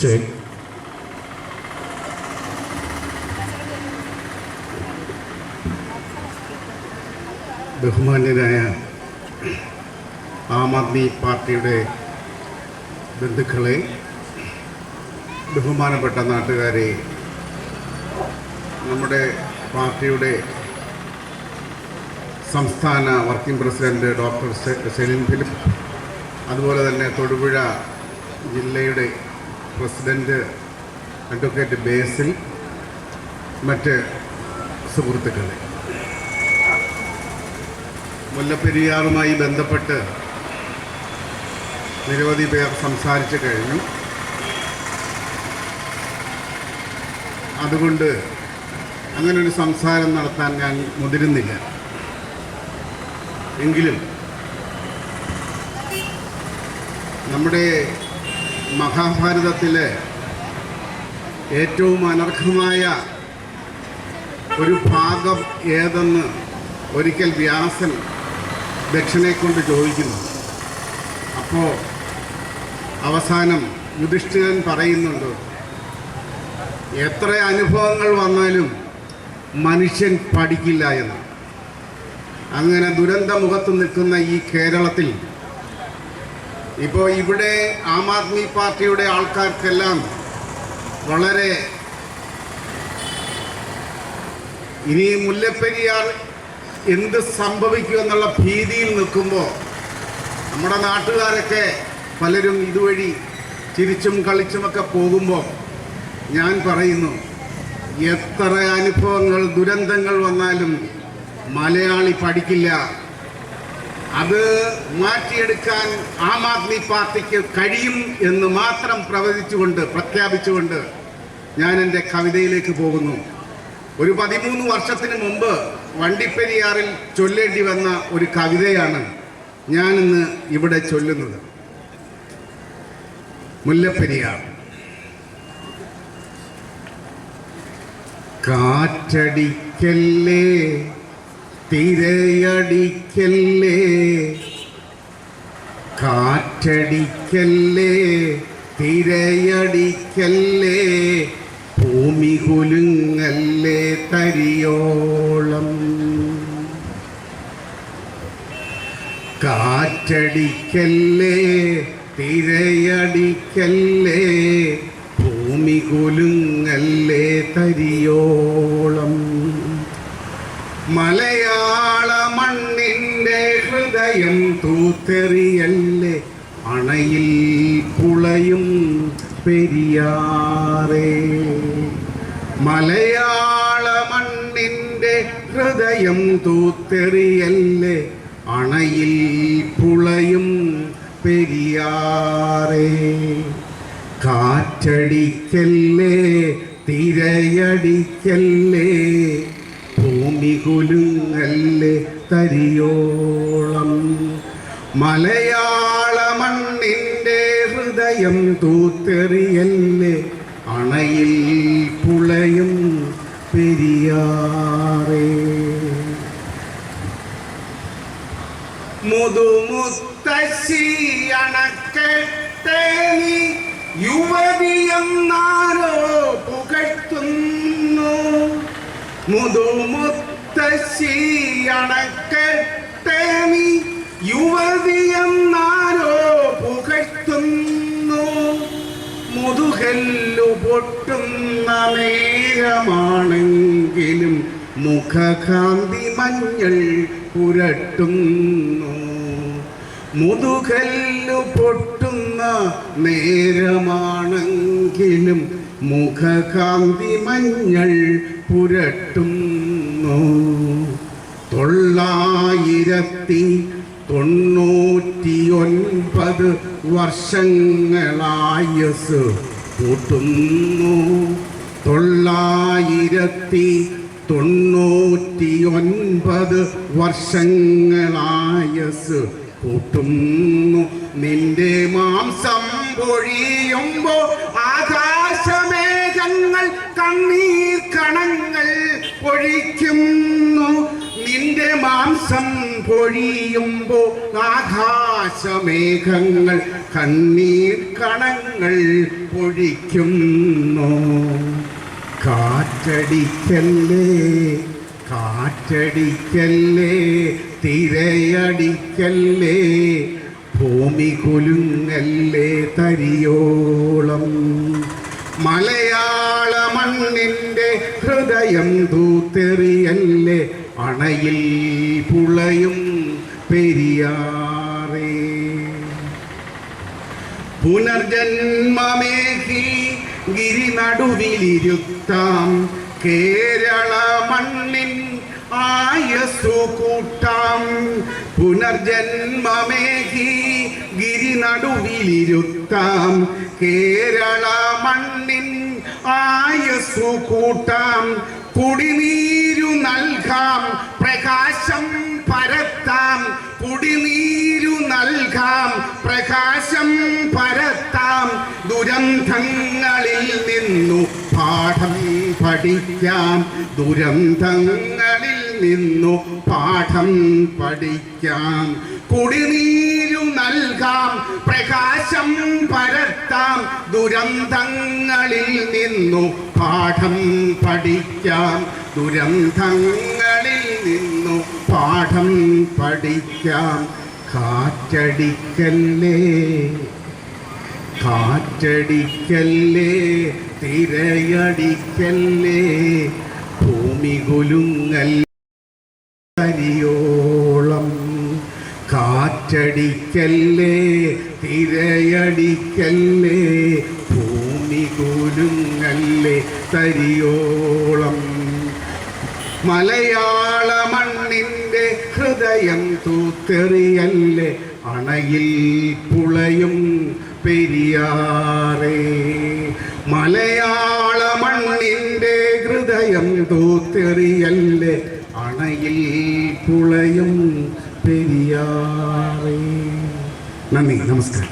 State ബഹുമാന്യനായ ആം ആദ്മി പാർട്ടിയുടെ ബന്ധുക്കളെ ബഹുമാനപ്പെട്ട നാട്ടുകാരെ നമ്മുടെ പാർട്ടിയുടെ സംസ്ഥാന working president doctor Celine Philip അതുപോലെ തന്നെ തൊടുപുഴ ജില്ലയുടെ പ്രസിഡന്റ് അഡ്വക്കേറ്റ് ബേസിൽ മറ്റ് സുഹൃത്തുക്കളെ. മുല്ലപ്പെരിയാറുമായി ബന്ധപ്പെട്ട് നിരവധി പേർ സംസാരിച്ചു കഴിഞ്ഞു. അതുകൊണ്ട് അങ്ങനൊരു സംസാരം നടത്താൻ ഞാൻ മുതിരുന്നില്ല. എങ്കിലും നമ്മുടെ മഹാഭാരതത്തിലെ ഏറ്റവും അനർഹമായ ഒരു ഭാഗം ഏതെന്ന് ഒരിക്കൽ വ്യാസൻ ദക്ഷിണയെ കൊണ്ട് ചോദിക്കുന്നു. അപ്പോൾ അവസാനം യുധിഷ്ഠിരൻ പറയുന്നുണ്ട് എത്ര അനുഭവങ്ങൾ വന്നാലും മനുഷ്യൻ പഠിക്കില്ല എന്ന്. അങ്ങനെ ദുരന്തമുഖത്ത് നിൽക്കുന്ന ഈ കേരളത്തിൽ ഇപ്പോൾ ഇവിടെ ആം ആദ്മി പാർട്ടിയുടെ ആൾക്കാർക്കെല്ലാം വളരെ ഇനി മുല്ലപ്പെരിയാർ എന്ത് സംഭവിക്കുമെന്നുള്ള ഭീതിയിൽ നിൽക്കുമ്പോൾ നമ്മുടെ നാട്ടുകാരൊക്കെ പലരും ഇതുവഴി ചിരിച്ചും കളിച്ചുമൊക്കെ പോകുമ്പോൾ ഞാൻ പറയുന്നു എത്ര അനുഭവങ്ങൾ ദുരന്തങ്ങൾ വന്നാലും മലയാളി പഠിക്കില്ല. അത് മാറ്റിയെടുക്കാൻ ആം ആദ്മി പാർട്ടിക്ക് കഴിയും എന്ന് മാത്രം പ്രവചിച്ചുകൊണ്ട് പ്രഖ്യാപിച്ചുകൊണ്ട് ഞാൻ എന്റെ കവിതയിലേക്ക് പോകുന്നു. ഒരു പതിമൂന്ന് വർഷത്തിന് മുമ്പ് വണ്ടിപ്പെരിയാറിൽ ചൊല്ലേണ്ടി വന്ന ഒരു കവിതയാണ് ഞാനിന്ന് ഇവിടെ ചൊല്ലുന്നത്. മുല്ലപ്പെരിയാർ. കാറ്റടിക്കല്ലേ തിരയടിക്കല്ലേ? കാറ്റടിക്കല്ലേ? തിരയടിക്കല്ലേ? ഭൂമി കുലുങ്ങല്ലേ തരിയോളം? കാറ്റടിക്കല്ലേ? തിരയടിക്കല്ലേ? ഭൂമി കുലുങ്ങല്ലേ തരിയോളം മലയാള മണ്ണിന്റെ ഹൃദയം തൂത്തെറിയല്ലേ അണയിൽ പുളയും പെരിയാറേ. മലയാള മണ്ണിന്റെ ഹൃദയം തൂത്തെറിയല്ലേ? അണയിൽ പുളയും പെരിയാറേ. കാറ്റടിക്കല്ലേ? തിരയടിക്കല്ലേ? ഭൂമി കുലുങ്ങല്ലേ? തരിയോളം മലയാള മണ്ണിന്റെ ഹൃദയം തൂത്തെറിയല്ലേ? അണയിൽ പുളയും പെരിയാറേ. മുതുമുത്തശ്ശി അണക്കെട്ടേ യുവതിയെന്നാരോ പുകഴ്ത്തുന്നു. മുതുമുത്തശ്ശി അണക്കെട്ടേ നീ യുവതിയെന്നാരോ പുകഴ്ത്തുന്നു. മുതുകല്ലു പൊട്ടുന്ന നേരമാണെങ്കിലും മുഖകാന്തി മഞ്ഞൾ പുരട്ടുന്നു. മുതുകല്ലു പൊട്ടുന്ന നേരമാണെങ്കിലും മുഖകാന്തി മഞ്ഞൾ പുരട്ടുന്നു. തൊള്ളായിരത്തി തൊണ്ണൂറ്റിയൊൻപത് വർഷങ്ങളായസ് കൂട്ടുന്നു തൊള്ളായിരത്തി തൊണ്ണൂറ്റിയൊൻപത് വർഷങ്ങളായസ് കൂട്ടുന്നു നിന്റെ മാംസം പൊഴിയുമ്പോ ആകാശമേഘങ്ങൾ കണ്ണീർ കണങ്ങൾ നിന്റെ മാംസം പൊഴിയുമ്പോ ആകാശമേഘങ്ങൾ കണ്ണീർ കണങ്ങൾ പൊഴിക്കുന്നു. കാറ്റടിക്കല്ലേ കാറ്റടിക്കല്ലേ തിരയടിക്കല്ലേ ഭൂമി കുലുങ്ങല്ലേ തരിയോളം. മലയാള മണ്ണിന്റെ ഹൃദയം തൂത്തെറിയല്ലേ അണയിൽ പുളയും പെരിയാറേ. പുനർജന്മമേകി ഗിരി നടുവിലിരുത്താം കേരള മണ്ണിൻ ആയസു കൂട്ടാം. പുനർജന്മമേകി ഗിരി നടുവിലിരുത്താം കേരള മണ്ണിൻ ആയസു കൂട്ടാം. കുടിനീരു നൽകാം പ്രകാശം പരത്താം. കുടിനീരു നൽകാം പ്രകാശം പരത്താം. ദുരന്തങ്ങളിൽ നിന്നു പാഠം പഠിക്കാം. ദുരന്തങ്ങളിൽ നിന്നു പാഠം പഠിക്കാം. കുടിനീരു നൽകാം. പ്രകാശം പരത്താം. ദുരന്തങ്ങളിൽ നിന്നു പാഠം പഠിക്കാം. ദുരന്തങ്ങളിൽ നിന്നു പാഠം പഠിക്കാം. കാറ്റടിക്കല്ലേ? കാറ്റടിക്കല്ലേ? തിരയടിക്കല്ലേ? ഭൂമി കുലുങ്ങല്ലേ കാറ്റടിക്കല്ലേ തിരയടിക്കല്ലേ ഭൂമി കുലുങ്ങല്ലേ തരിയോളം. മലയാള മണ്ണിന്റെ ഹൃദയം തൂത്തെറിയല്ലേ അണയിൽ പുളയും പെരിയാറേ. മലയാള മണ്ണിന്റെ ഹൃദയം തൂത്തെറിയല്ലേ അണയിൽ പുളയും പെരിയാറേ നന്ദി നമസ്കാരം.